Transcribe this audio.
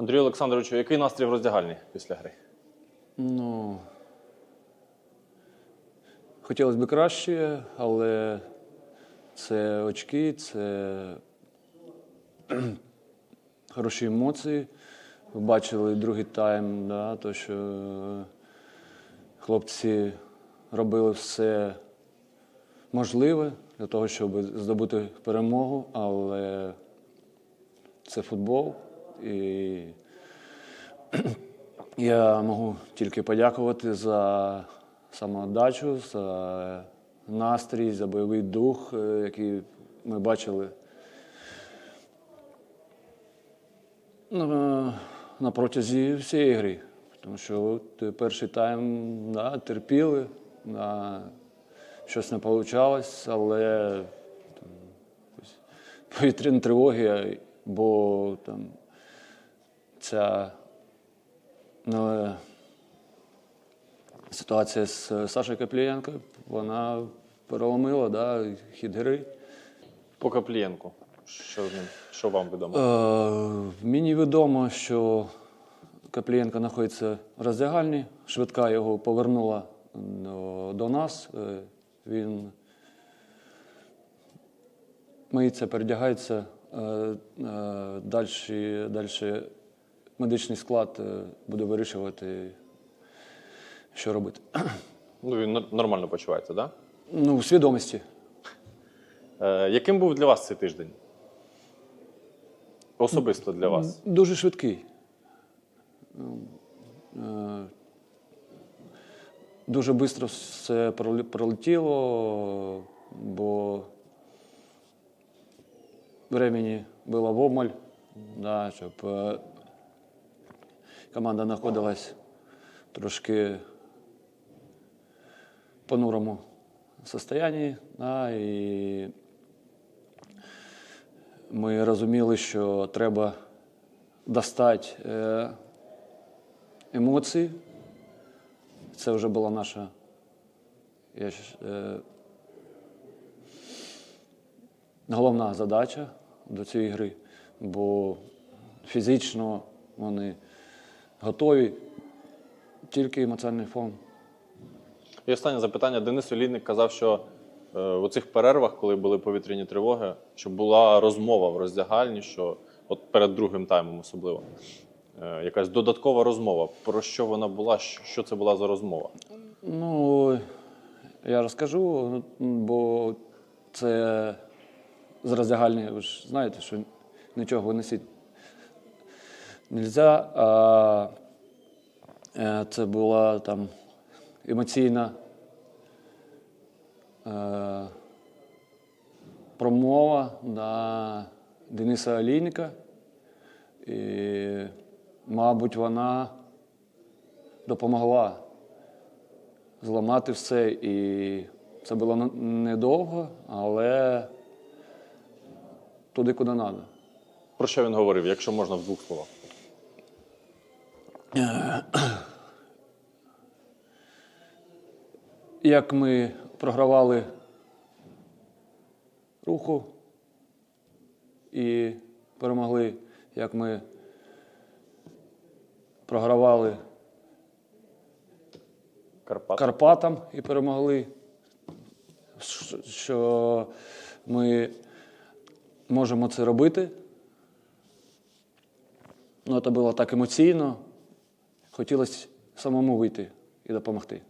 Андрію Олександровичу, який настрій в роздягальні після гри? Ну. Хотілося б краще, але це очки, це хороші емоції. Ви бачили другий тайм, да, то що хлопці робили все можливе для того, щоб здобути перемогу, але це футбол. І я можу тільки подякувати за самоотдачу, за настрій, за бойовий дух, е, який ми бачили на, протязі всієї гри. Тому що е, перший тайм да, терпіли, да, щось не вийшло, але там, якось тривоги, бо там ця Ну, ситуація з Сашою Каплієнко, вона переломила да, хід гри. По Каплієнку. Що з ним? Що вам відомо? Е, мені відомо, що Каплієнко знаходиться в роздягальні. Швидка його повернула до, до нас. Е, він миється, передягається. Е, е, далі, далі медичний склад е, буде вирішувати, що робити. Ну, він нормально почувається, так? Ну, у свідомості. Е, яким був для вас цей тиждень? Особисто для вас. Дуже швидкий. Е, Дуже швидко все пролетіло, бо времени було в обмаль, да, щоб е, команда знаходилась трошки в понурому состоянні. Да, і ми розуміли, що треба достати е, емоції. Це вже була наша я, щ- е, головна задача до цієї гри, бо фізично вони готові, тільки емоціональний фон. І останнє запитання. Денис Олійник казав, що е, в цих перервах, коли були повітряні тривоги, що була розмова в роздягальні, що от перед другим таймом особливо. е, Якась додаткова розмова. Про що вона була? Що це була за розмова? Ну, я розкажу, бо це з роздягальні, ви ж знаєте, що нічого виносити не можна. А це була там емоційна е, промова на Дениса Олійника. І, мабуть, вона допомогла зламати все. І це було недовго, але туди, куди треба. Про що він говорив, якщо можна в двох словах? Як ми програвали руху і перемогли, як ми програвали Карпат. Карпатам і перемогли, що ми можемо це робити. Ну, це було так емоційно. Хотілося самому вийти і допомогти.